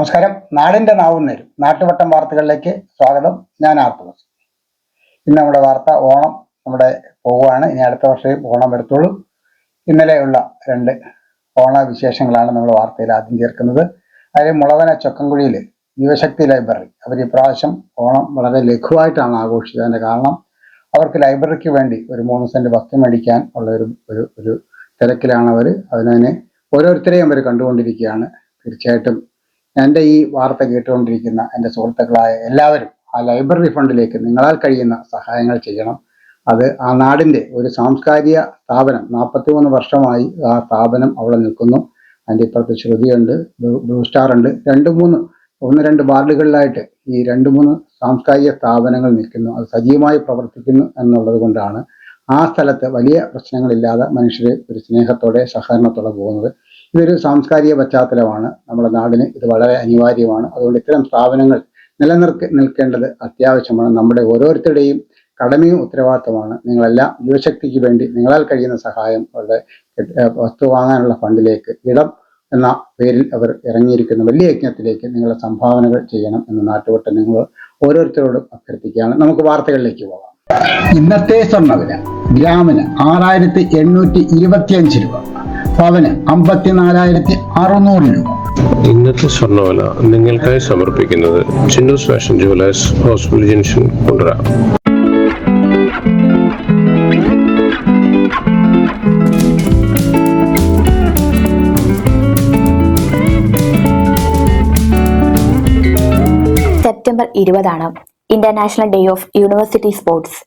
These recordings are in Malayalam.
നമസ്കാരം. നാടിന്റെ നാവും നേരും. നാട്ടുവട്ടം വാർത്തകളിലേക്ക് സ്വാഗതം. ഞാൻ ആർത്തുവസ് ഇന്ന് നമ്മുടെ വാർത്ത ഓണം നമ്മുടെ പോവുകയാണ്. ഇനി അടുത്ത വർഷം ഓണം വരത്തുള്ളൂ. ഇന്നലെയുള്ള രണ്ട് ഓണ വിശേഷങ്ങളാണ് നമ്മൾ വാർത്തയിൽ ആദ്യം ചേർക്കുന്നത്. അതിൽ മുളവന ചൊക്കൻകുഴിയിൽ യുവശക്തി ലൈബ്രറി. അവർ ഈ പ്രാവശ്യം ഓണം വളരെ ലഘുവായിട്ടാണ് ആഘോഷിച്ചത്. അതിന്റെ കാരണം അവർക്ക് ലൈബ്രറിക്ക് വേണ്ടി ഒരു മൂന്ന് സെന്റ് വസ്തു മേടിക്കാൻ ഉള്ള ഒരു ഒരു ഒരു തിരക്കിലാണ് അവർ. അതിനെ ഓരോരുത്തരെയും അവർ കണ്ടുകൊണ്ടിരിക്കുകയാണ്. തീർച്ചയായിട്ടും എന്റെ ഈ വാർത്ത കേട്ടുകൊണ്ടിരിക്കുന്ന എന്റെ സുഹൃത്തുക്കളായ എല്ലാവരും ആ ലൈബ്രറി ഫണ്ടിലേക്ക് നിങ്ങളാൽ കഴിയുന്ന സഹായങ്ങൾ ചെയ്യണം. അത് ആ നാടിന്റെ ഒരു സാംസ്കാരിക സ്ഥാപനം നാൽപ്പത്തിമൂന്ന് വർഷമായി ആ സ്ഥാപനം അവിടെ നിൽക്കുന്നു. അതിന്റെ ഇപ്പുറത്ത് ശ്രുതിയുണ്ട് ബ്ലൂ- സ്റ്റാർ ഉണ്ട്. രണ്ട് മൂന്ന് ഒന്ന് രണ്ട് വാർഡുകളിലായിട്ട് ഈ രണ്ട് മൂന്ന് സാംസ്കാരിക സ്ഥാപനങ്ങൾ നിൽക്കുന്നു. അത് സജീവമായി പ്രവർത്തിക്കുന്നു എന്നുള്ളത് കൊണ്ടാണ് ആ സ്ഥലത്ത് വലിയ പ്രശ്നങ്ങളില്ലാതെ മനുഷ്യർ ഒരു സ്നേഹത്തോടെ സഹകരണത്തോടെ പോകുന്നത്. ഇതൊരു സാംസ്കാരിക പശ്ചാത്തലമാണ്. നമ്മുടെ നാടിന് ഇത് വളരെ അനിവാര്യമാണ്. അതുകൊണ്ട് ഇത്തരം സ്ഥാപനങ്ങൾ നിലനിർത്തി നിൽക്കേണ്ടത് അത്യാവശ്യമാണ്. നമ്മുടെ ഓരോരുത്തരുടെയും കടമയും ഉത്തരവാദിത്തമാണ്. നിങ്ങളെല്ലാം യുവശക്തിക്ക് വേണ്ടി നിങ്ങളാൽ കഴിയുന്ന സഹായം അവരുടെ വസ്തു വാങ്ങാനുള്ള ഫണ്ടിലേക്ക് ഇടം എന്ന പേരിൽ അവർ ഇറങ്ങിയിരിക്കുന്ന വലിയ യജ്ഞത്തിലേക്ക് നിങ്ങളുടെ സംഭാവനകൾ ചെയ്യണം എന്ന് നാട്ടുവട്ടം നിങ്ങൾ ഓരോരുത്തരോടും അഭ്യർത്ഥിക്കുകയാണ്. നമുക്ക് വാർത്തകളിലേക്ക് പോകാം. ഇന്നത്തെ സ്വർണവില ഗ്രാമിന് ആറായിരത്തി എണ്ണൂറ്റി ഇരുപത്തിയഞ്ച് രൂപ പവന് അമ്പത്തിനാലായിരത്തി അറുന്നൂറ് രൂപ. ഇന്നത്തെ സ്വർണവില നിങ്ങൾക്കായി സമർപ്പിക്കുന്നത് Chinnus fashion jewellers hospital junction Kundara September ഇരുപതാണ്. International day of university sports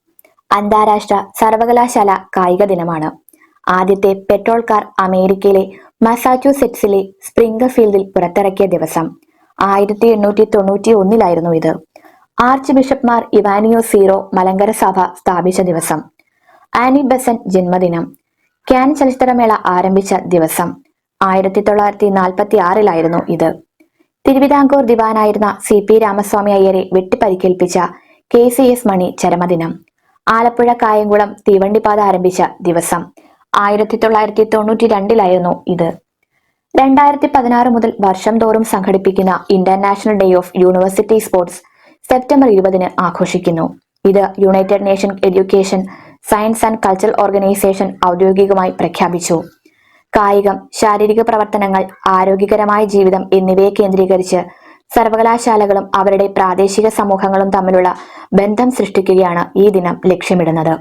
അന്താരാഷ്ട്ര സർവകലാശാല കായിക ദിനമാണ്. ആദ്യത്തെ പെട്രോൾ കാർ അമേരിക്കയിലെ മസാച്യൂസെറ്റ്സിലെ സ്പ്രിംഗർഫീൽഡിൽ പുറത്തിറക്കിയ ദിവസം ആയിരത്തി എണ്ണൂറ്റി തൊണ്ണൂറ്റി ഒന്നിലായിരുന്നു ഇത്. ആർച്ച് ബിഷപ്പ്മാർ ഇവാനിയോ സീറോ മലങ്കര സഭ സ്ഥാപിച്ച ദിവസം. ആനി ബസൻ ജന്മദിനം. ക്യാൻ ചലച്ചിത്രമേള ആരംഭിച്ച ദിവസം ആയിരത്തി തൊള്ളായിരത്തി നാൽപ്പത്തി ആറിലായിരുന്നു ഇത്. തിരുവിതാംകൂർ ദിവാനായിരുന്ന സി പി രാമസ്വാമി അയ്യരെ വെട്ടിപ്പരിക്കേൽപ്പിച്ച കെ സി എസ് മണി ചരമദിനം. ആലപ്പുഴ കായംകുളം തീവണ്ടിപ്പാത ആരംഭിച്ച ദിവസം. ആയിരത്തി തൊള്ളായിരത്തി തൊണ്ണൂറ്റി രണ്ടിലായിരുന്നു ഇത്. രണ്ടായിരത്തി പതിനാറ് മുതൽ വർഷം തോറും സംഘടിപ്പിക്കുന്ന international day of university sports September ഇരുപതിന് ആഘോഷിക്കുന്നു. ഇത് united nation education science and cultural organisation ഔദ്യോഗികമായി പ്രഖ്യാപിച്ചു. കായികം ശാരീരിക പ്രവർത്തനങ്ങൾ ആരോഗ്യകരമായ ജീവിതം എന്നിവയെ കേന്ദ്രീകരിച്ച് സർവകലാശാലകളും അവരുടെ പ്രാദേശിക സമൂഹങ്ങളും തമ്മിലുള്ള ബന്ധം സൃഷ്ടിക്കുകയാണ് ഈ ദിനം ലക്ഷ്യമിടുന്നത്.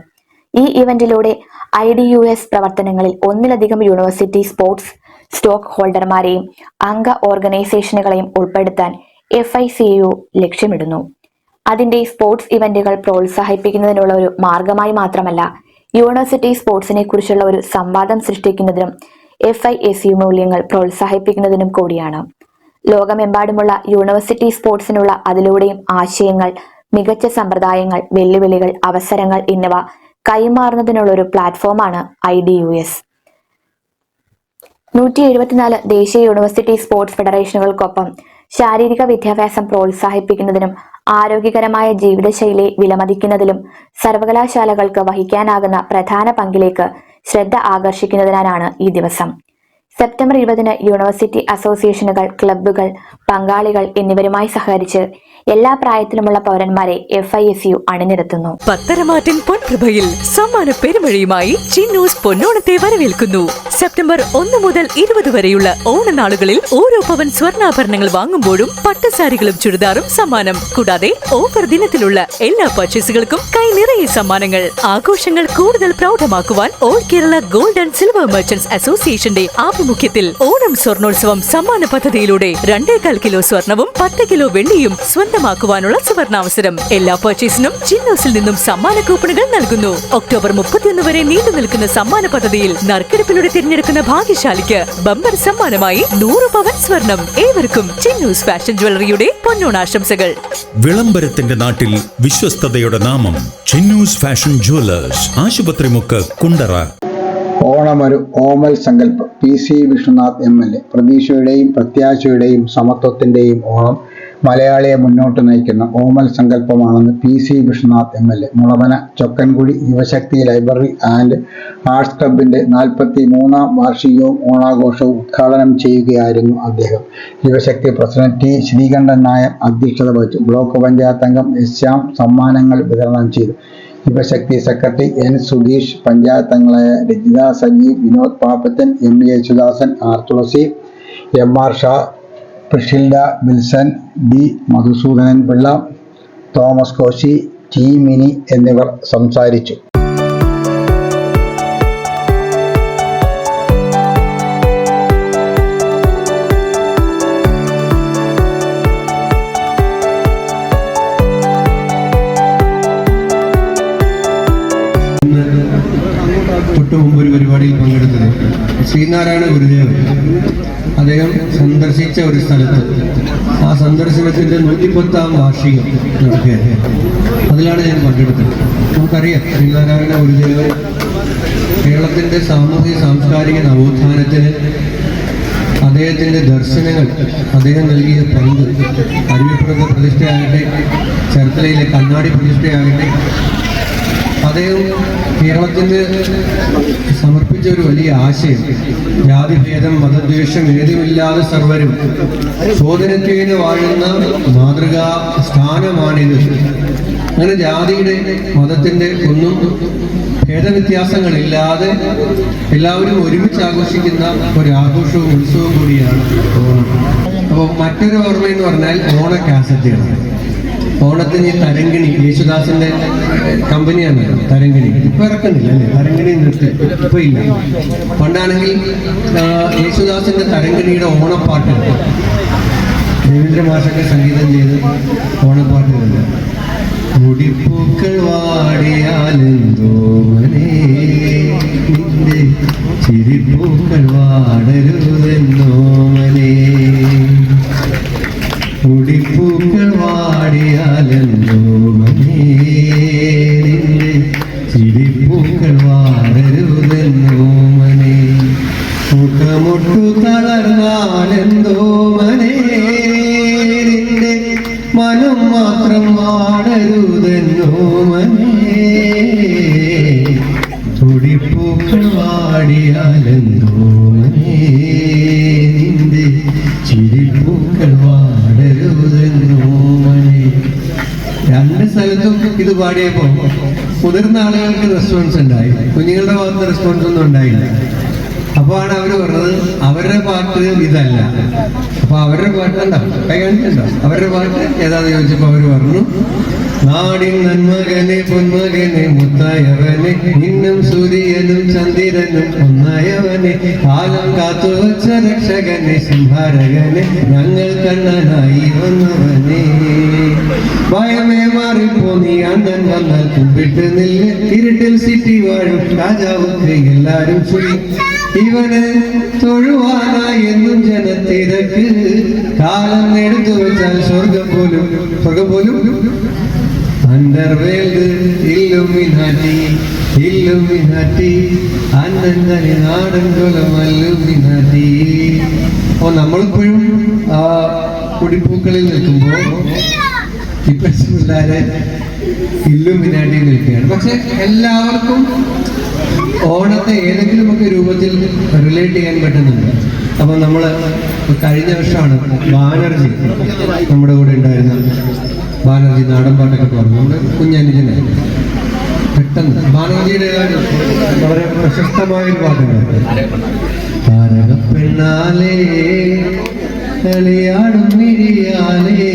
ഈ ഇവന്റിലൂടെ ഐ ഡി യു എസ് പ്രവർത്തനങ്ങളിൽ ഒന്നിലധികം യൂണിവേഴ്സിറ്റി സ്പോർട്സ് സ്റ്റോക്ക് ഹോൾഡർമാരെയും അംഗ ഓർഗനൈസേഷനുകളെയും ഉൾപ്പെടുത്താൻ എഫ് ഐ സി യു ലക്ഷ്യമിടുന്നു. അതിന്റെ സ്പോർട്സ് ഇവന്റുകൾ പ്രോത്സാഹിപ്പിക്കുന്നതിനുള്ള ഒരു മാർഗമായി മാത്രമല്ല യൂണിവേഴ്സിറ്റി സ്പോർട്സിനെ കുറിച്ചുള്ള ഒരു സംവാദം സൃഷ്ടിക്കുന്നതിനും എഫ് ഐ എസ് യു മൂല്യങ്ങൾ പ്രോത്സാഹിപ്പിക്കുന്നതിനും കൂടിയാണ്. ലോകമെമ്പാടുമുള്ള യൂണിവേഴ്സിറ്റി സ്പോർട്സിനുള്ള അതിലൂടെയും ആശയങ്ങൾ മികച്ച സമ്പ്രദായങ്ങൾ വെല്ലുവിളികൾ അവസരങ്ങൾ എന്നിവ കൈമാറുന്നതിനുള്ള ഒരു പ്ലാറ്റ്ഫോമാണ് ഐ ഡി യു എസ്. നൂറ്റി എഴുപത്തിനാല് ദേശീയ യൂണിവേഴ്സിറ്റി സ്പോർട്സ് ഫെഡറേഷനുകൾക്കൊപ്പം ശാരീരിക വിദ്യാഭ്യാസം പ്രോത്സാഹിപ്പിക്കുന്നതിനും ആരോഗ്യകരമായ ജീവിതശൈലി വിലമതിക്കുന്നതിലും സർവകലാശാലകൾക്ക് വഹിക്കാനാകുന്ന പ്രധാന പങ്കിലേക്ക് ശ്രദ്ധ ആകർഷിക്കുന്നതിനാണ് ഈ ദിവസം. സെപ്റ്റംബർ ഇരുപതിന് യൂണിവേഴ്സിറ്റി അസോസിയേഷനുകൾ ക്ലബ്ബുകൾ പങ്കാളികൾ എന്നിവരുമായി സഹകരിച്ച് എല്ലാ പ്രായത്തിലുമുള്ള പൗരന്മാരെ എഫ് ഐ എസ് യു അണിനിരത്തുന്നു. പത്തരമാറ്റിൻ പൊൻപ്രഭയിൽ സമ്മാന പെരുമഴയുമായി ചിന്നൂസ് പൊന്നോണത്തെ വരവേൽക്കുന്നു. സെപ്റ്റംബർ ഒന്ന് മുതൽ ഇരുപത് വരെയുള്ള ഓണനാളുകളിൽ ഓരോ പവൻ സ്വർണാഭരണങ്ങൾ വാങ്ങുമ്പോഴും പട്ടുസാരികളും ചുരിദാറും സമ്മാനം. കൂടാതെ ഓഫർ ദിനത്തിലുള്ള എല്ലാ പർച്ചേസുകൾക്കും കൈ നിറയെ സമ്മാനങ്ങൾ. ആഘോഷങ്ങൾ കൂടുതൽ പ്രൗഢമാക്കുവാൻ all Kerala gold and silver merchants അസോസിയേഷന്റെ ആഭിമുഖ്യത്തിൽ ഓണം സ്വർണോത്സവം സമ്മാന പദ്ധതിയിലൂടെ രണ്ടേകാൽ കിലോ സ്വർണവും പത്ത് കിലോ വെള്ളിയും സ്വന്തമാക്കുവാനുള്ള സുവർണാവസരം. എല്ലാ പർച്ചേസിനും ചിന്നോസിൽ നിന്നും സമ്മാന കൂപ്പണുകൾ നൽകുന്നു. ഒക്ടോബർ മുപ്പത്തിയൊന്ന് വരെ നീണ്ടു നിൽക്കുന്ന സമ്മാന പദ്ധതിയിൽ നറുക്കെടുപ്പിലൂടെ തിരഞ്ഞെടുക്കുന്ന ഭാഗ്യശാലിക്ക് ബമ്പർ സമ്മാനമായി നൂറ് പവൻ സ്വർണം. ഏവർക്കും ചിന്നൂസ് ഫാഷൻ ജ്വല്ലറിയുടെ പൊന്നോണാശംസകൾ. വിളംബരത്തിന്റെ നാട്ടിൽ വിശ്വസ്തയുടെ നാമം ചിന്നൂസ് ഫാഷൻ ജുവലേഴ്സ് ആശുപത്രിമുക്ക് കുണ്ടറ. ഓണം ഒരു ഓമൽ സങ്കല്പം. P. C. Vishnunath M. L. A. പ്രതീക്ഷയുടെയും പ്രത്യാശയുടെയും സമത്വത്തിന്റെയും ഓണം മലയാളിയെ മുന്നോട്ട് നയിക്കുന്ന ഓമൽ സങ്കല്പമാണെന്ന് P C Vishnunath M L A. Mulavana Chokkankuzhi Yuvashakti library and arts ക്ലബിന്റെ നാൽപ്പത്തി മൂന്നാം വാർഷികവും ഓണാഘോഷവും ഉദ്ഘാടനം ചെയ്യുകയായിരുന്നു അദ്ദേഹം. യുവശക്തി പ്രസിഡന്റ് ടി ശ്രീകണ്ഠൻ നായർ അധ്യക്ഷത വഹിച്ചു. ബ്ലോക്ക് പഞ്ചായത്ത് അംഗം എസ് ശ്യാം സമ്മാനങ്ങൾ വിതരണം ചെയ്തു. യുവശക്തി സെക്രട്ടറി എൻ സുധീഷ് പഞ്ചായത്ത് അംഗങ്ങളായ Rajitha Sajeev Vinod Pappathan M A Yesudasan R Thulasi M R Sha Preshilda Wilson B. Madhusoodanan Pillai Thomas Koshy T. Mini എന്നിവർ സംസാരിച്ചു. തൊട്ട് മുമ്പ് ഒരു പരിപാടിയിൽ പങ്കെടുത്തത് ശ്രീനാരായണ ഗുരുദേവൻ. അദ്ദേഹം സന്ദർശിച്ച ഒരു സ്ഥലത്ത്. ആ സന്ദർശനത്തിന്റെ നൂറ്റിപ്പത്താം വാർഷികം നടക്കുകയാണ്. അതിലാണ് ഞാൻ പങ്കെടുത്തത്. നമുക്കറിയാം ശ്രീനാരായണ ഗുരുദേവൻ കേരളത്തിന്റെ സാമൂഹ്യ സാംസ്കാരിക നവോത്ഥാനത്തിന് അദ്ദേഹത്തിന്റെ ദർശനങ്ങൾ അദ്ദേഹം നൽകിയ പങ്ക് അരുവിപ്പുറത്തെ പ്രതിഷ്ഠയാകട്ടെ ചേർത്തലയിലെ കണ്ണാടി പ്രതിഷ്ഠയാകട്ടെ അദ്ദേഹം കേരളത്തിന് സമർപ്പിച്ച ഒരു വലിയ ആശയം. ജാതിഭേദം മതദ്വേഷം ഏതുമില്ലാതെ സർവരും സ്വാതന്ത്ര്യത്തിന് വാഴുന്ന മാതൃകാ സ്ഥാനമാണിത്. അങ്ങനെ ജാതിയുടെ മതത്തിന്റെ ഒന്നും ഭേദവ്യത്യാസങ്ങളില്ലാതെ എല്ലാവരും ഒരുമിച്ച് ആഘോഷിക്കുന്ന ഒരു ആഘോഷവും ഉത്സവവും കൂടിയാണ് ഓണം. അപ്പോൾ മറ്റൊരു ഓർമ്മ എന്ന് പറഞ്ഞാൽ ഓണ ഓണത്തിന് തരങ്കിണി യേശുദാസിന്റെ കമ്പനിയാണ് തരങ്കിണി ഇപ്പൊ ഇറക്കുന്നില്ല അല്ലേ? തരങ്കിണി നിർത്തി. ഇപ്പൊ ഇല്ല. പണ്ടാണെങ്കിൽ യേശുദാസിന്റെ തരങ്കിണിയുടെ ഓണപ്പാട്ട് രവീന്ദ്ര മാഷൊക്കെ സംഗീതം ചെയ്ത് ഓണപ്പാട്ടുകളുണ്ട് മുടിപ്പൂക്കൾ വാടിയാലെന്തോ ചിരിപ്പൂക്കൾ വാടരുതെന്നോ മനെ. കുടിപ്പൂക്കൾ വാടിയാലെന്തോ മനേരിന്റെ റെസ്പോൺസ് ഉണ്ടായി. കുഞ്ഞുങ്ങളുടെ ഭാഗത്ത് റെസ്പോൺസ് ഒന്നും ഉണ്ടായില്ല. അപ്പൊ ആണ് അവർ പറഞ്ഞത് അവരുടെ പാട്ട് ഇതല്ല. അപ്പൊ അവരുടെ പാട്ട് ഉണ്ടോ കൈ അവരുടെ പാട്ട് ഏതാന്ന് ചോദിച്ചപ്പോ അവർ പറഞ്ഞു നാടിൻ നന്മകനെ പൊന്മകനെ മുത്തായവനെ ഇന്നും സൂര്യനും ചന്ദ്രനും ഒന്നായവനെ കാലം കാത്തു വച്ച രക്ഷകനെ സംഹാരകനെ ഞങ്ങൾ കണ്ണനായി വന്നവനെ. ഭയമേ മാറിപ്പോ നീ അണ്ണൻ വന്നാൽ കുമ്പിട്ട് നില്ല്. ഇരുട്ടിൽ സിറ്റി വാഴും രാജാവ് എല്ലാരും ചൊല്ലി ഇവനെ തൊഴുവാനായി എന്നും ജനത്തിരക്ക് കാലം എടുത്തു വെച്ചാൽ സ്വർഗം പോലും സ്വർഗം പോലും അണ്ടർവേൾഡ് ഇല്ലുമിനാറ്റി ഇല്ലുമിനാറ്റി അന്നന്തനി നാടൻ കുലം അല്ലുമിനാറ്റി അപ്പൊ നമ്മളിപ്പോഴും ആ കുടിപ്പൂക്കളിൽ നിൽക്കുമ്പോൾ ഇപ്പോഴത്തെ പിള്ളേരെ ഇല്ലുമിനാറ്റി നിൽക്കുകയാണ് പക്ഷെ എല്ലാവർക്കും ഓണത്തെ ഏതെങ്കിലുമൊക്കെ രൂപത്തിൽ റിലേറ്റ് ചെയ്യാൻ പറ്റുന്നുണ്ട്. അപ്പൊ നമ്മൾ കഴിഞ്ഞ വർഷമാണ് ബാനർജി നമ്മുടെ കൂടെ ഉണ്ടായിരുന്ന ബാനർജി നാടൻ പാട്ടൊക്കെ പറഞ്ഞു നമ്മുടെ കുഞ്ഞനുജനെ. പെട്ടെന്ന് ബാനർജിയുടെ വളരെ പ്രശസ്തമായ ഒരു പാട്ടുണ്ട്. താരകപ്പെണ്ണാലേ കളിയാടും മിരിയാലേ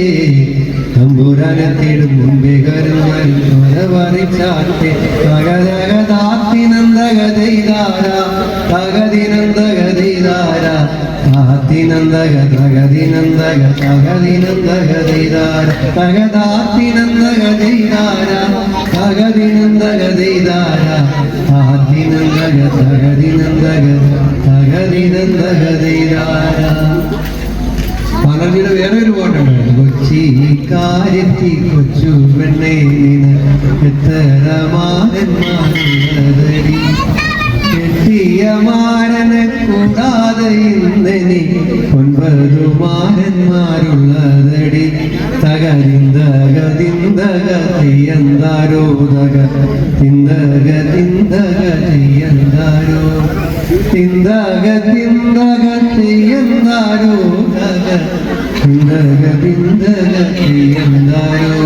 തേടും മുമ്പേ കരുവാരിച്ചാത്തെ തകതകതാത്തി നന്ദഗതൈതാര തകതി നന്ദഗതൈതാര താത്തി നന്ദഗ തകതി നന്ദഗ തകതി നന്ദഗതൈതാര തകതാത്തി നന്ദഗതൈതാര തകതി നന്ദഗതൈതാര താത്തി നന്ദഗ തകതി നന്ദഗ തകതി നന്ദഗതൈതാര പലരുടെ വേറെ ഒരു പാട്ടുണ്ട് കൊച്ചി കാര്യത്തി കൊച്ചു പെണ്ണേ എത്തരമാനന്മാരുള്ളതടി കെട്ടിയ മാരനെ കൂടാതെ ഇന്നെനി എഴുപതു മാരന്മാരുള്ളതടി തകരിന്തക തിന്തക തെയ്യന്താരോ തക തിന്തക തിന്തക തെയ്യന്താരോ തിന്തക തിന്തക തെയ്യന്താരോ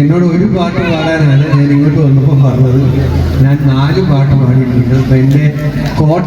എന്നോട് ഒരു പാട്ട് പാടാനാണ് ഞാൻ ഇങ്ങോട്ട് വന്നപ്പോൾ പറഞ്ഞത്. ഞാൻ നാല് പാട്ട് പാടിയിട്ടുണ്ട്. അപ്പം എന്റെ കോട്ട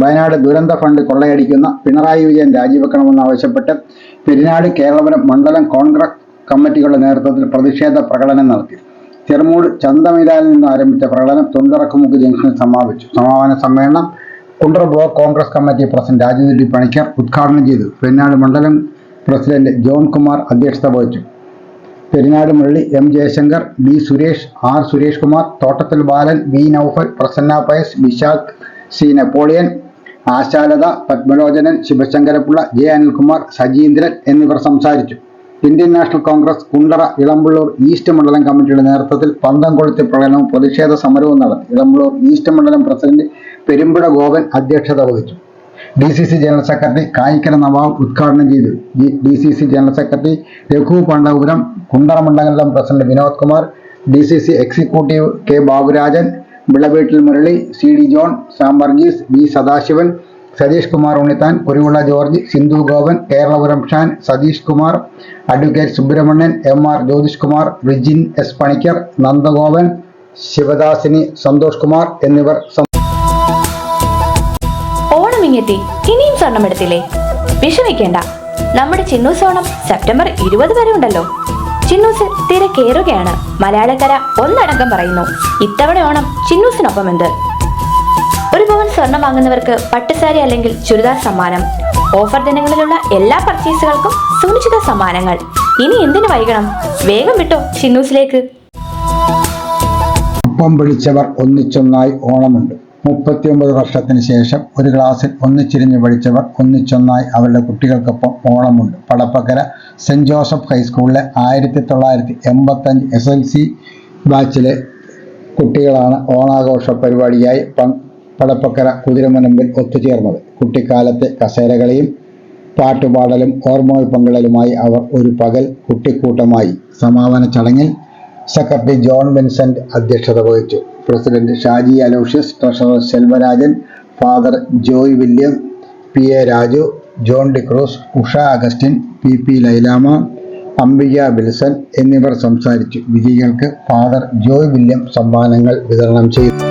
വയനാട് ദുരന്ത ഫണ്ട് കൊള്ളയടിക്കുന്ന പിണറായി വിജയൻ രാജിവെക്കണമെന്നാവശ്യപ്പെട്ട് പെരിനാട് കേരളപുരം മണ്ഡലം കോൺഗ്രസ് കമ്മിറ്റികളുടെ നേതൃത്വത്തിൽ പ്രതിഷേധ പ്രകടനം നടത്തി. ചെറുമൂട് ചന്തമൈതാനിൽ നിന്ന് ആരംഭിച്ച പ്രകടനം തുണ്ടറക്കുമുക്ക് ജംഗ്ഷനിൽ സമാപിച്ചു. സമാപന സമ്മേളനം Kundara block Congress committee president Rajudutty Panicker ഉദ്ഘാടനം ചെയ്തു. പെരിനാട് മണ്ഡലം പ്രസിഡന്റ് ജോൺ കുമാർ അധ്യക്ഷത വഹിച്ചു. Perinad Murali M Jayasankar B Suresh R Suresh Kumar Thottathil Balan V Noufal Prasanna Pius Vishakh C Napoleon Ashalatha Padmalochanan Sivasankarapillai J Anilkumar Sajeendran എന്നിവർ സംസാരിച്ചു. Indian National Congress Kundara Elampalloor east മണ്ഡലം കമ്മിറ്റിയുടെ നേതൃത്വത്തിൽ പന്തം കൊളുത്തി പ്രകടനവും പ്രതിഷേധ സമരവും നടത്തി. ഇളമ്പള്ളൂർ ഈസ്റ്റ് മണ്ഡലം പ്രസിഡന്റ് പെരുമ്പുഴ ഗോപൻ അധ്യക്ഷത വഹിച്ചു. D C C general secretary Kayikkara Nawab ഉദ്ഘാടനം ചെയ്തു. D C C general secretary Raghu Pandavapuram Kundara മണ്ഡലം president Vinod Kumar D C C executive K Baburajan Vilaveettil Murali C D John Sam Varghese V Sadasivan Satheesh Kumar Unnithan Kuruvila George Sindhu Gopan Keralapuram Shan Satheesh Kumar advocate Subramanian M R Jyothish Kumar Rijin S Panicker Nandagopan Sivadasini Santhosh Kumar എന്നിവർ ഓണമിങ്ങെത്തി. ഇനിയും സ്വർണം എടുത്തില്ലേ വിഷമിക്കേണ്ട. നമ്മുടെ ചിന്നൂസ് ഓണം സെപ്റ്റംബർ ഇരുപത് വരെ ഉണ്ടല്ലോ. ചിന്നൂസിൽ തിരക്കേറുകയാണ് മലയാളക്കര ഒന്നടങ്കം പറയുന്നു. ഇത്തവണ ഓണം ചിന്നൂസിനൊപ്പം എന്ത് ഒരു പവൻ സ്വർണം വാങ്ങുന്നവർക്ക് പട്ടുസാരി അല്ലെങ്കിൽ ചുരിദാർ സമ്മാനം. ഓഫർ ദിനങ്ങളിലുള്ള എല്ലാ പർച്ചേസുകൾക്കും സുനിശ്ചിത സമ്മാനങ്ങൾ. ഇനി എന്തിനു വൈകണം? വേഗം വിട്ടോ ചിന്നൂസിലേക്ക്. ഒപ്പം പിടിച്ചവർ ഒന്നിച്ചൊന്നായി ഓണമുണ്ട്. മുപ്പത്തിയൊമ്പത് വർഷത്തിന് ശേഷം ഒരു ക്ലാസ്സിൽ ഒന്നിച്ചിരിഞ്ഞ് പഠിച്ചവർ ഒന്നിച്ചൊന്നായി അവരുടെ കുട്ടികൾക്കൊപ്പം ഓണമുണ്ട്. പടപ്പക്കര സെന്റ് ജോസഫ് ഹൈസ്കൂളിലെ ആയിരത്തി തൊള്ളായിരത്തി എൺപത്തഞ്ച് എസ് എൽ സി ബാച്ചിലെ കുട്ടികളാണ് ഓണാഘോഷ പരിപാടിയായി പടപ്പക്കര കുതിരമുനമ്പിൽ ഒത്തുചേർന്നത്. കുട്ടിക്കാലത്തെ കസേരകളെയും പാട്ടുപാടലും ഓർമ്മകൾ പങ്കിടലുമായി അവർ ഒരു പകൽ കുട്ടിക്കൂട്ടമായി. സമാപന ചടങ്ങിൽ സെക്രട്ടറി ജോൺ വിൻസെന്റ് അധ്യക്ഷത വഹിച്ചു. President Shaji Aloysius treasurer Selvarajan father Joy William P A Raju John D'Cruz Usha Augustine P P Lailamma Ambika Bilson എന്നിവർ സംസാരിച്ചു. വിജയികൾക്ക് ഫാദർ ജോയ് വില്യം സമ്മാനങ്ങൾ വിതരണം ചെയ്തു.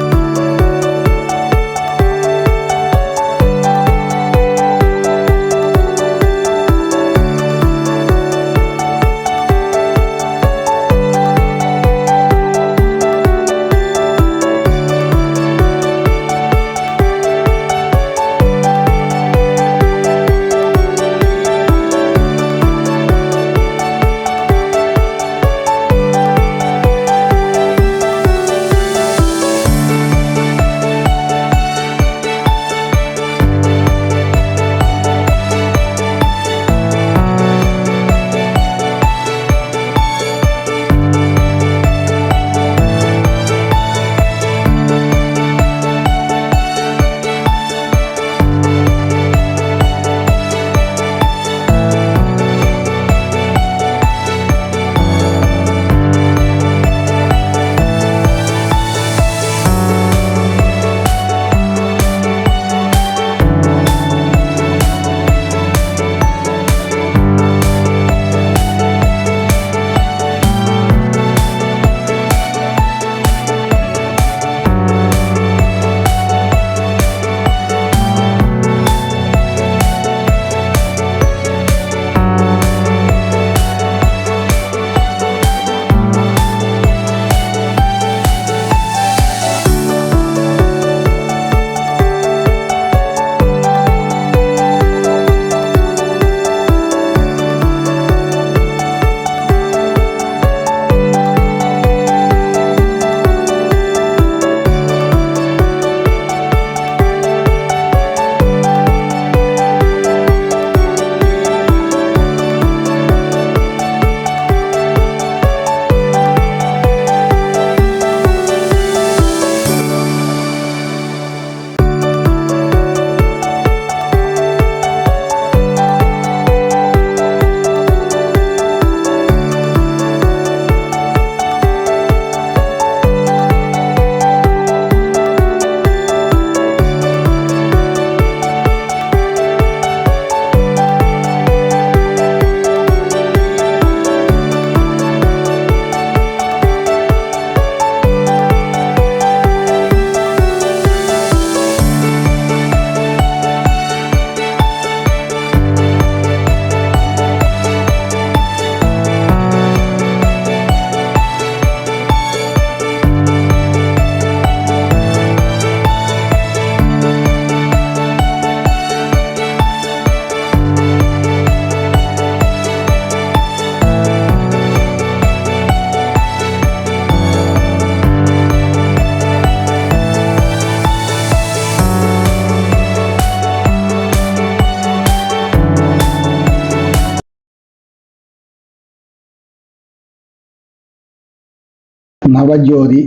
നവജ്യോതി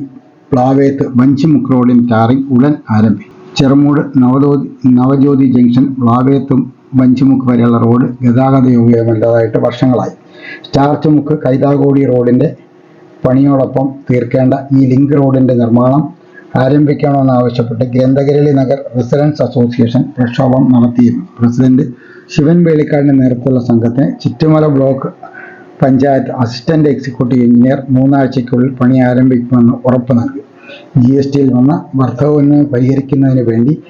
പ്ലാവേത്ത് വഞ്ചിമുക്ക് റോഡിൽ ടാറിംഗ് ഉടൻ ആരംഭിക്കും ചെറുമൂട് നവജ്യോതി നവജ്യോതി ജംഗ്ഷൻ പ്ലാവേത്തും വഞ്ചിമുക്ക് വരെയുള്ള റോഡ് ഗതാഗത യോഗ്യമല്ലാതായിട്ട് വർഷങ്ങളായി. സ്റ്റാർച്ചുമുക്ക് കൈതാകോടി റോഡിന്റെ പണിയോടൊപ്പം തീർക്കേണ്ട ഈ ലിങ്ക് റോഡിന്റെ നിർമ്മാണം ആരംഭിക്കണമെന്നാവശ്യപ്പെട്ട് ഗ്രന്ഥകരളി നഗർ റെസിഡൻസ് അസോസിയേഷൻ പ്രക്ഷോഭം നടത്തിയിരുന്നു. പ്രസിഡന്റ് ശിവൻ വേളിക്കാടിന്റെ നേതൃത്വമുള്ള സംഘത്തെ Chuttumala block panchayat assistant executive engineer മൂന്നാഴ്ചയ്ക്കുള്ളിൽ പണി ആരംഭിക്കുമെന്ന് ഉറപ്പ് നൽകി. ജി എസ് ടിയിൽ വന്ന വർധനവിന് പരിഹരിക്കുന്നതിന് വേണ്ടി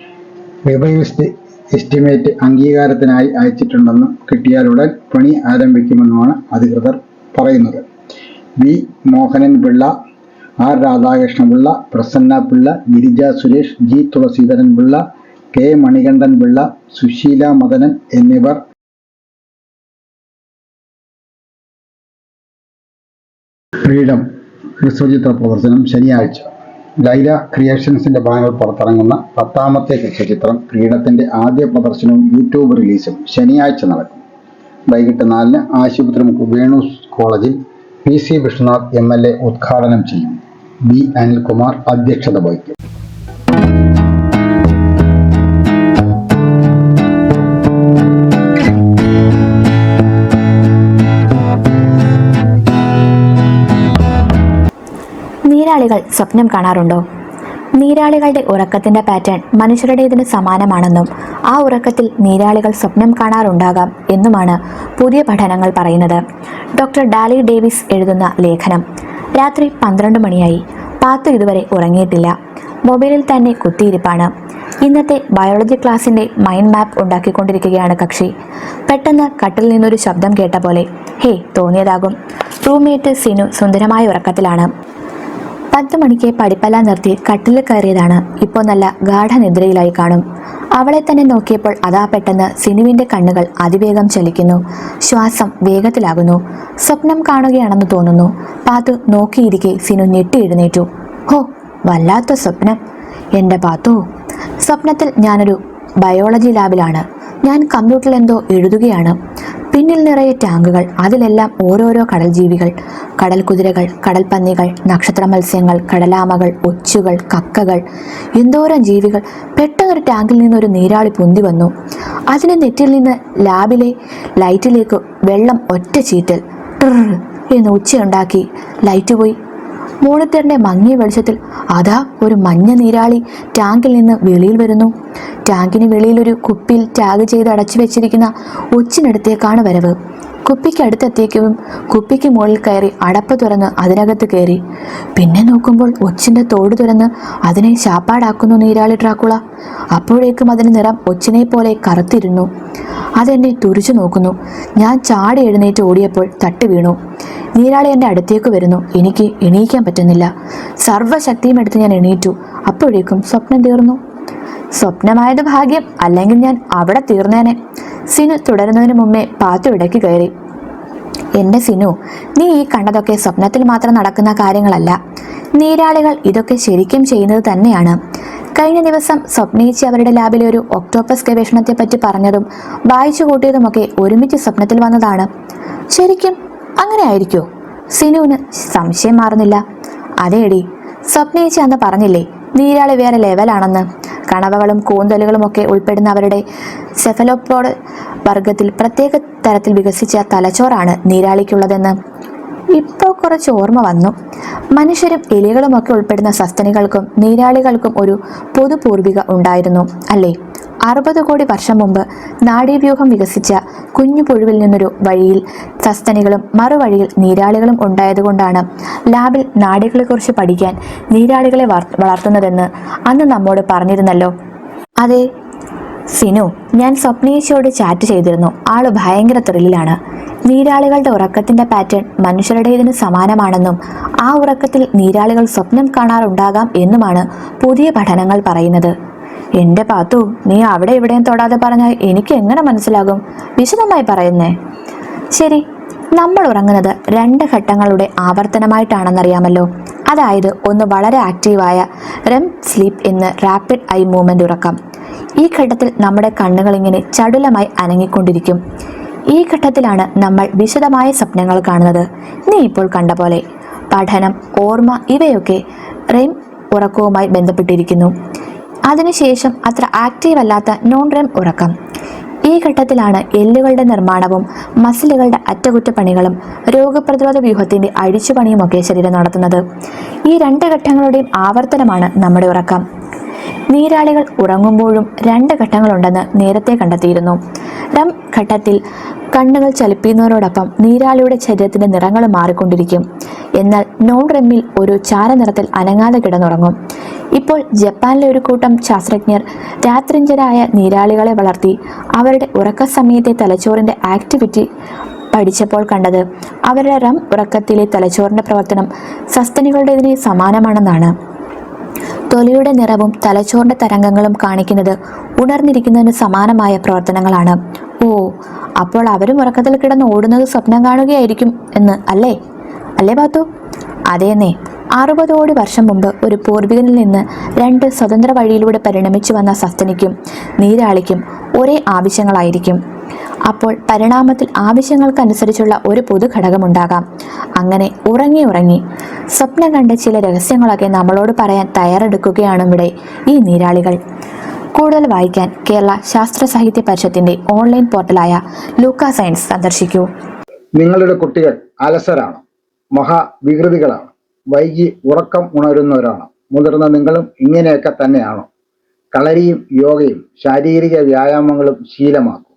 റിവൈസ്ഡ് എസ്റ്റിമേറ്റ് അംഗീകാരത്തിനായി അയച്ചിട്ടുണ്ടെന്നും കിട്ടിയാലുടൻ പണി ആരംഭിക്കുമെന്നുമാണ് അധികൃതർ പറയുന്നത്. V. Mohanan Pillai R. Radhakrishna Pillai Prasanna Pillai Girija Suresh G. Thulaseedharan Pillai K. Manikandan Pillai Susheela Madanan എന്നിവർ ഫ്രീഡം ഹ്രസ്വചിത്ര പ്രദർശനം ശനിയാഴ്ച. ലൈല ക്രിയേഷൻസിന്റെ ബാനർ പുറത്തിറങ്ങുന്ന പത്താമത്തെ ഹ്രസ്വചിത്രം ഫ്രീഡത്തിന്റെ ആദ്യ പ്രദർശനവും യൂട്യൂബ് റിലീസും ശനിയാഴ്ച നടക്കും. വൈകിട്ട് നാലിന് ആശുപത്രി മുക്ക് വേണൂസ് കോളേജിൽ P C Vishnunath M L A ഉദ്ഘാടനം ചെയ്യും. ബി അനിൽകുമാർ അധ്യക്ഷത വഹിക്കും. നീരാളികൾ സ്വപ്നം കാണാറുണ്ടോ? നീരാളികളുടെ ഉറക്കത്തിന്റെ പാറ്റേൺ മനുഷ്യരുടേതിന് സമാനമാണെന്നും ആ ഉറക്കത്തിൽ നീരാളികൾ സ്വപ്നം കാണാറുണ്ടാകാം എന്നുമാണ് പുതിയ പഠനങ്ങൾ പറയുന്നത്. ഡോക്ടർ ഡാലി ഡേവിസ് എഴുതുന്ന ലേഖനം. രാത്രി പന്ത്രണ്ട് മണിയായി. പാത്തു ഇതുവരെ ഉറങ്ങിയിട്ടില്ല. മൊബൈലിൽ തന്നെ കുത്തിയിരിപ്പാണ്. ഇന്നത്തെ ബയോളജി ക്ലാസ്സിന്റെ മൈൻഡ് മാപ്പ് ഉണ്ടാക്കിക്കൊണ്ടിരിക്കുകയാണ് കക്ഷി. പെട്ടെന്ന് കട്ടിൽ നിന്നൊരു ശബ്ദം കേട്ട പോലെ ഹേ തോന്നിയതാകും. റൂംമേറ്റ് സിനു സുന്ദരമായ ഉറക്കത്തിലാണ്. പത്ത് മണിക്ക് പടിപ്പല നിർത്തി കട്ടിൽ കയറിയതാണ്. ഇപ്പോൾ നല്ല ഗാഠനിദ്രയിലായി കാണും. അവളെ തന്നെ നോക്കിയപ്പോൾ അതാ പെട്ടെന്ന് സിനുവിന്റെ കണ്ണുകൾ അതിവേഗം ചലിക്കുന്നു. ശ്വാസം വേഗത്തിലാകുന്നു. സ്വപ്നം കാണുകയാണെന്ന് തോന്നുന്നു. പാത്തു നോക്കിയിരിക്കെ സിനു ഞെട്ടി എഴുന്നേറ്റു. ഹോ വല്ലാത്ത സ്വപ്നം. എന്റെ പാത്തു സ്വപ്നത്തിൽ ഞാനൊരു ബയോളജി ലാബിലാണ്. ഞാൻ കമ്പ്യൂട്ടറിൽ എന്തോ എഴുതുകയാണ്. പിന്നിൽ നിറയെ ടാങ്കുകൾ. അതിലെല്ലാം ഓരോരോ കടൽ ജീവികൾ കടൽ കുതിരകൾ കടൽ പന്നികൾ നക്ഷത്ര മത്സ്യങ്ങൾ കടലാമകൾ ഒച്ചുകൾ കക്കകൾ. എന്തോരം ജീവികൾ. പെട്ടെന്നൊരു ടാങ്കിൽ നിന്നൊരു നീരാളി പൊന്തി വന്നു. അതിന് നെറ്റിൽ നിന്ന് ലാബിലെ ലൈറ്റിലേക്ക് വെള്ളം ഒറ്റ ചീറ്റൽ എന്ന് ഉച്ചയുണ്ടാക്കി. ലൈറ്റ് പോയി മോണിറ്ററിന്റെ മങ്ങിയ വെളിച്ചത്തിൽ അതാ ഒരു മഞ്ഞ നീരാളി ടാങ്കിൽ നിന്ന് വെളിയിൽ വരുന്നു. ടാങ്കിന് വെളിയിൽ ഒരു കുപ്പിയിൽ ടാഗ് ചെയ്ത് അടച്ചു വെച്ചിരിക്കുന്ന ഒച്ചിനടുത്തേക്കാണ് വരവ്. കുപ്പിക്ക് അടുത്തെത്തിയക്കും കുപ്പിക്ക് മുകളിൽ കയറി അടപ്പ് തുറന്ന് അതിനകത്ത് കയറി. പിന്നെ നോക്കുമ്പോൾ ഒച്ചിന്റെ തോട് തുറന്ന് അതിനെ ശാപ്പാടാക്കുന്നു നീരാളി ഡ്രാക്കുള. അപ്പോഴേക്കും അതിന് നിറം ഒച്ചിനെ പോലെ കറുത്തിരുന്നു. അതെന്നെ തുരിച്ചു നോക്കുന്നു. ഞാൻ ചാടി എഴുന്നേറ്റ് ഓടിയപ്പോൾ തട്ടി വീണു. നീരാളി എന്റെ അടുത്തേക്ക് വരുന്നു. എനിക്ക് എണീക്കാൻ പറ്റുന്നില്ല. സർവശക്തിയും എടുത്ത് ഞാൻ എണീറ്റു. അപ്പോഴേക്കും സ്വപ്നം തീർന്നു. സ്വപ്നമായത് ഭാഗ്യം അല്ലെങ്കിൽ ഞാൻ അവിടെ തീർന്നേനെ. സിനു തുടരുന്നതിന് മുമ്പേ പാത്തു ഇടയ്ക്ക് കയറി. എന്റെ സിനു നീ ഈ കണ്ടതൊക്കെ സ്വപ്നത്തിൽ മാത്രം നടക്കുന്ന കാര്യങ്ങളല്ല. നീരാളികൾ ഇതൊക്കെ ശരിക്കും ചെയ്യുന്നത് തന്നെയാണ്. കഴിഞ്ഞ ദിവസം സ്വപ്നയിച്ച് അവരുടെ ലാബിലെ ഒരു ഒക്ടോപ്പസ് ഗവേഷണത്തെ പറ്റി പറഞ്ഞതും വായിച്ചു കൂട്ടിയതുമൊക്കെ ഒരുമിച്ച് സ്വപ്നത്തിൽ വന്നതാണ്. ശരിക്കും അങ്ങനെ ആയിരിക്കോ? സിനുവിന് സംശയം മാറുന്നില്ല. അതേടി സ്വപ്നയിച്ച് അന്ന് പറഞ്ഞില്ലേ നീരാളി വേറെ ലെവലാണെന്ന് കണവകളും കൂന്തലുകളും ഒക്കെ ഉൾപ്പെടുന്ന അവരുടെ സെഫലോപ്പോഡ് വർഗത്തിൽ പ്രത്യേക തരത്തിൽ വികസിച്ച തലച്ചോറാണ് നീരാളിക്കുള്ളതെന്ന് ഇപ്പോൾ കുറച്ച് ഓർമ്മ വന്നു. മനുഷ്യരും എലികളുമൊക്കെ ഉൾപ്പെടുന്ന സസ്തനികൾക്കും നീരാളികൾക്കും ഒരു പൊതു പൂർവിക ഉണ്ടായിരുന്നു അല്ലേ? അറുപത് കോടി വർഷം മുമ്പ് നാഡീവ്യൂഹം വികസിച്ച കുഞ്ഞു പുഴുവിൽ നിന്നൊരു വഴിയിൽ സസ്തനികളും മറുവഴിയിൽ നീരാളികളും ഉണ്ടായതുകൊണ്ടാണ് ലാബിൽ നാഡികളെക്കുറിച്ച് പഠിക്കാൻ നീരാളികളെ വളർ- വളർത്തുന്നതെന്ന് അന്ന് നമ്മോട് പറഞ്ഞിരുന്നല്ലോ. അതെ സിനു ഞാൻ സ്വപ്നേശയോട് ചാറ്റ് ചെയ്തിരുന്നു. ആൾ ഭയങ്കര ത്രില്ലിലാണ്. നീരാളികളുടെ ഉറക്കത്തിന്റെ പാറ്റേൺ മനുഷ്യരുടേതിന് സമാനമാണെന്നും ആ ഉറക്കത്തിൽ നീരാളികൾ സ്വപ്നം കാണാറുണ്ടാകാം എന്നുമാണ് പുതിയ പഠനങ്ങൾ പറയുന്നത്. എന്റെ പാത്തു നീ അവിടെ ഇവിടെയും തൊടാതെ പറഞ്ഞാൽ എനിക്ക് എങ്ങനെ മനസ്സിലാകും? വിശദമായി പറയുന്നേ. ശരി നമ്മൾ ഉറങ്ങുന്നത് രണ്ട് ഘട്ടങ്ങളുടെ ആവർത്തനമായിട്ടാണെന്നറിയാമല്ലോ. അതായത് ഒന്ന് വളരെ ആക്റ്റീവായ റെം സ്ലീപ്പ് എന്ന് റാപ്പിഡ് ഐ മൂവ്മെന്റ് ഉറക്കം. ഈ ഘട്ടത്തിൽ നമ്മുടെ കണ്ണുകൾ ഇങ്ങനെ ചടുലമായി അനങ്ങിക്കൊണ്ടിരിക്കും. ഈ ഘട്ടത്തിലാണ് നമ്മൾ വിശദമായ സ്വപ്നങ്ങൾ കാണുന്നത്. നീ ഇപ്പോൾ കണ്ട പോലെ പഠനം ഓർമ്മ ഇവയൊക്കെ റെം ഉറക്കവുമായി ബന്ധപ്പെട്ടിരിക്കുന്നു. അതിനുശേഷം അത്ര ആക്റ്റീവ് അല്ലാത്ത നോൺ റെം ഉറക്കം. ഈ ഘട്ടത്തിലാണ് എല്ലുകളുടെ നിർമ്മാണവും മസിലുകളുടെ അറ്റകുറ്റപ്പണികളും രോഗപ്രതിരോധ വ്യൂഹത്തിന്റെ അഴിച്ചുപണിയുമൊക്കെ ശരീരം നടത്തുന്നത്. ഈ രണ്ട് ഘട്ടങ്ങളുടെയും ആവർത്തനമാണ് നമ്മുടെ ഉറക്കം. നീരാളികൾ ഉറങ്ങുമ്പോഴും രണ്ട് ഘട്ടങ്ങളുണ്ടെന്ന് നേരത്തെ കണ്ടെത്തിയിരുന്നു. റം ഘട്ടത്തിൽ കണ്ണുകൾ ചലിപ്പിക്കുന്നതിനോടൊപ്പം നീരാളിയുടെ ശരീരത്തിന്റെ നിറങ്ങൾ മാറിക്കൊണ്ടിരിക്കും. എന്നാൽ നോൺ റെമ്മിൽ ഒരു ചാരനിറത്തിൽ അനങ്ങാതെ കിടന്നുറങ്ങും. ഇപ്പോൾ ജപ്പാനിലെ ഒരു കൂട്ടം ശാസ്ത്രജ്ഞർ രാത്രിഞ്ചരായ നീരാളികളെ വളർത്തി അവരുടെ ഉറക്ക സമയത്തെ തലച്ചോറിന്റെ ആക്ടിവിറ്റി പഠിച്ചപ്പോൾ കണ്ടത് അവരുടെ റം ഉറക്കത്തിലെ തലച്ചോറിന്റെ പ്രവർത്തനം സസ്തനികളുടേതിന് സമാനമാണെന്നാണ്. തൊലിയുടെ നിറവും തലച്ചോറിന്റെ തരംഗങ്ങളും കാണിക്കുന്നത് ഉണർന്നിരിക്കുന്നതിന് സമാനമായ പ്രവർത്തനങ്ങളാണ്. ഓ അപ്പോൾ അവരും ഉറക്കത്തിൽ കിടന്ന് ഓടുന്നത് സ്വപ്നം കാണുകയായിരിക്കും എന്ന് അല്ലേ? അല്ലേ പാത്തു അതേന്നേ അറുപതോടി വർഷം മുമ്പ് ഒരു പൂർവികനിൽ നിന്ന് രണ്ട് സ്വതന്ത്ര വഴിയിലൂടെ പരിണമിച്ചു വന്ന സസ്തനിക്കും നീരാളിക്കും ഒരേ ആവശ്യങ്ങളായിരിക്കും. അപ്പോൾ പരിണാമത്തിൽ ആവശ്യങ്ങൾക്കനുസരിച്ചുള്ള ഒരു പൊതു ഘടകമുണ്ടാകാം അങ്ങനെ ഉറങ്ങി ഉറങ്ങി സ്വപ്നം കണ്ട ചില രഹസ്യങ്ങളൊക്കെ നമ്മളോട് പറയാൻ തയ്യാറെടുക്കുകയാണ് ഇവിടെ ഈ നീരാളികൾ. കൂടുതൽ വായിക്കാൻ കേരള ശാസ്ത്ര സാഹിത്യ പരിഷത്തിന്റെ ഓൺലൈൻ പോർട്ടലായ ലൂക്ക സയൻസ് സന്ദർശിക്കൂ. നിങ്ങളുടെ കുട്ടികൾ അലസരാണ് മഹാവികൃതികളാണ് വൈകി ഉറക്കം ഉണരുന്നവരാണ് മുതിർന്ന നിങ്ങളും ഇങ്ങനെയൊക്കെ തന്നെയാണോ. കളരിയും യോഗയും ശാരീരിക വ്യായാമങ്ങളും ശീലമാക്കും.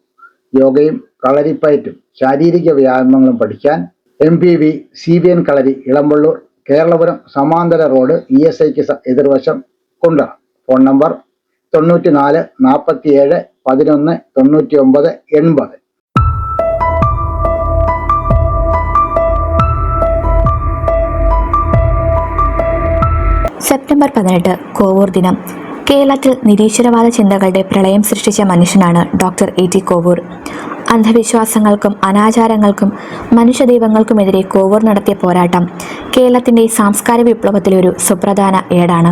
യോഗയും കളരിപ്പയറ്റും ശാരീരിക വ്യായാമങ്ങളും പഠിക്കാൻ M P V C B N Kalari Elampalloor Keralapuram സമാന്തര റോഡ് ഇ എസ് ഐക്ക് എതിർവശം കൊണ്ടാണ്. ഫോൺ നമ്പർ തൊണ്ണൂറ്റി നാല് നാൽപ്പത്തിയേഴ് പതിനൊന്ന് തൊണ്ണൂറ്റി ഒമ്പത് എൺപത്. സെപ്റ്റംബർ പതിനെട്ട് കോവൂർ ദിനം. കേരളത്തിൽ നിരീശ്വരവാദ ചിന്തകളുടെ പ്രളയം സൃഷ്ടിച്ച മനുഷ്യനാണ് ഡോക്ടർ എ ടി കോവൂർ. അന്ധവിശ്വാസങ്ങൾക്കും അനാചാരങ്ങൾക്കും മനുഷ്യദൈവങ്ങൾക്കുമെതിരെ കോവൂർ നടത്തിയ പോരാട്ടം കേരളത്തിന്റെ സാംസ്കാരിക വിപ്ലവത്തിലെ ഒരു സുപ്രധാന ഏടാണ്.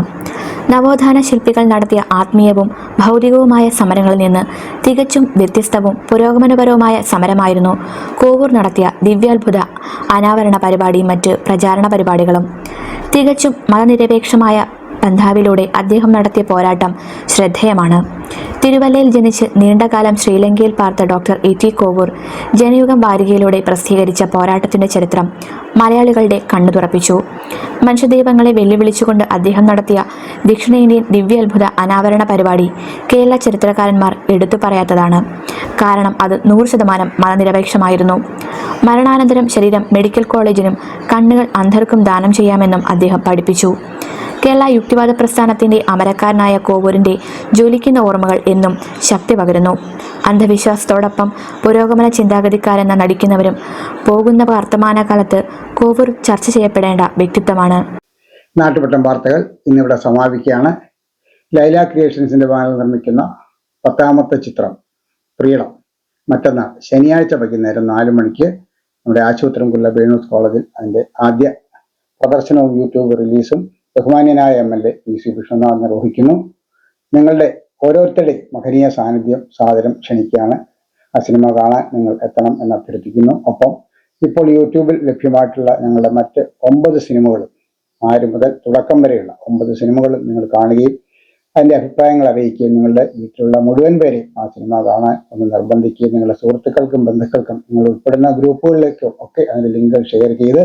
നവോത്ഥാന ശില്പികൾ നടത്തിയ ആത്മീയവും ഭൗതികവുമായ സമരങ്ങളിൽ നിന്ന് തികച്ചും വ്യത്യസ്തവും പുരോഗമനപരവുമായ സമരമായിരുന്നു കോവൂർ നടത്തിയ ദിവ്യാത്ഭുത അനാവരണ പരിപാടിയും മറ്റ് പ്രചാരണ പരിപാടികളും. തികച്ചും മതനിരപേക്ഷമായ പന്ഥാവിലൂടെ അദ്ദേഹം നടത്തിയ പോരാട്ടം ശ്രദ്ധേയമാണ്. തിരുവല്ലയിൽ ജനിച്ച് നീണ്ടകാലം ശ്രീലങ്കയിൽ പാർത്ത doctor A. T. Kovoor Janayugam വാരികയിലൂടെ പ്രസിദ്ധീകരിച്ച പോരാട്ടത്തിന്റെ ചരിത്രം മലയാളികളുടെ കണ്ണു തുറപ്പിച്ചു. മനുഷ്യദൈവങ്ങളെ വെല്ലുവിളിച്ചുകൊണ്ട് അദ്ദേഹം നടത്തിയ ദക്ഷിണേന്ത്യൻ ദിവ്യാത്ഭുത അനാവരണ പരിപാടി കേരള ചരിത്രകാരന്മാർ എടുത്തു പറയാത്തതാണ്. കാരണം അത് നൂറ് ശതമാനം മതനിരപേക്ഷമായിരുന്നു. മരണാനന്തരം ശരീരം മെഡിക്കൽ കോളേജിനും കണ്ണുകൾ അന്ധർക്കും ദാനം ചെയ്യാമെന്നും അദ്ദേഹം പഠിപ്പിച്ചു. കേരള യുക്തിവാദ പ്രസ്ഥാനത്തിന്റെ അമരക്കാരനായ കോവൂരിന്റെ ജ്വലിക്കുന്ന ഓർമ്മകൾ എന്നും ശക്തി പകരുന്നു. അന്ധവിശ്വാസത്തോടൊപ്പം പുരോഗമന ചിന്താഗതിക്കാരെന്ന നടിക്കുന്നവരും പോകുന്ന വർത്തമാനകാലത്ത് കോവൂർ ചർച്ച ചെയ്യപ്പെടേണ്ട വ്യക്തിത്വമാണ്. നാട്ടുപട്ടം വാർത്തകൾ ഇന്നിവിടെ സമാപിക്കുകയാണ്. ലൈല ക്രിയേഷൻസിന്റെ ബാനർ നിർമ്മിക്കുന്ന പത്താമത്തെ ചിത്രം പ്രീണം. മറ്റന്നാൾ ശനിയാഴ്ച വൈകുന്നേരം നാല് മണിക്ക് നമ്മുടെ ആശുപത്രിക്കുള്ള ബേണൂസ് കോളേജിൽ അതിന്റെ ആദ്യ പ്രദർശനവും യൂട്യൂബ് റിലീസും ബഹുമാന്യനായ M L A P C Vishnunath നിർവഹിക്കുന്നു. നിങ്ങളുടെ ഓരോരുത്തരുടെയും മഹനീയ സാന്നിധ്യം സാദരം ക്ഷണിക്കുകയാണ്. ആ സിനിമ കാണാൻ നിങ്ങൾ എത്തണം എന്ന് അഭ്യർത്ഥിക്കുന്നു. ഒപ്പം ഇപ്പോൾ യൂട്യൂബിൽ ലഭ്യമായിട്ടുള്ള ഞങ്ങളുടെ മറ്റ് ഒമ്പത് സിനിമകളും ആര് മുതൽ തുടക്കം വരെയുള്ള ഒമ്പത് സിനിമകളും നിങ്ങൾ കാണുകയും അതിന്റെ അഭിപ്രായങ്ങൾ അറിയിക്കുകയും നിങ്ങളുടെ വീട്ടിലുള്ള മുഴുവൻ പേരെയും ആ സിനിമ കാണാൻ ഒന്ന് നിർബന്ധിക്കുകയും നിങ്ങളുടെ സുഹൃത്തുക്കൾക്കും ബന്ധുക്കൾക്കും നിങ്ങൾ ഉൾപ്പെടുന്ന ഗ്രൂപ്പുകളിലേക്കും ഒക്കെ അതിന്റെ ലിങ്ക് ഷെയർ ചെയ്ത്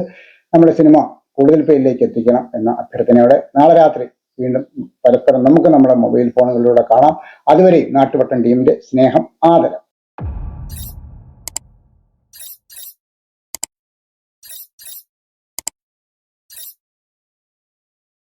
നമ്മുടെ സിനിമ കൂടുതൽ പേരിലേക്ക് എത്തിക്കണം എന്ന അഭ്യർത്ഥനയോടെ നാളെ രാത്രി വീണ്ടും പരസ്പരം നമുക്ക് നമ്മുടെ മൊബൈൽ ഫോണുകളിലൂടെ കാണാം. അതുവരെ നാട്ടുവട്ടം ടീമിന്റെ സ്നേഹം ആദരം.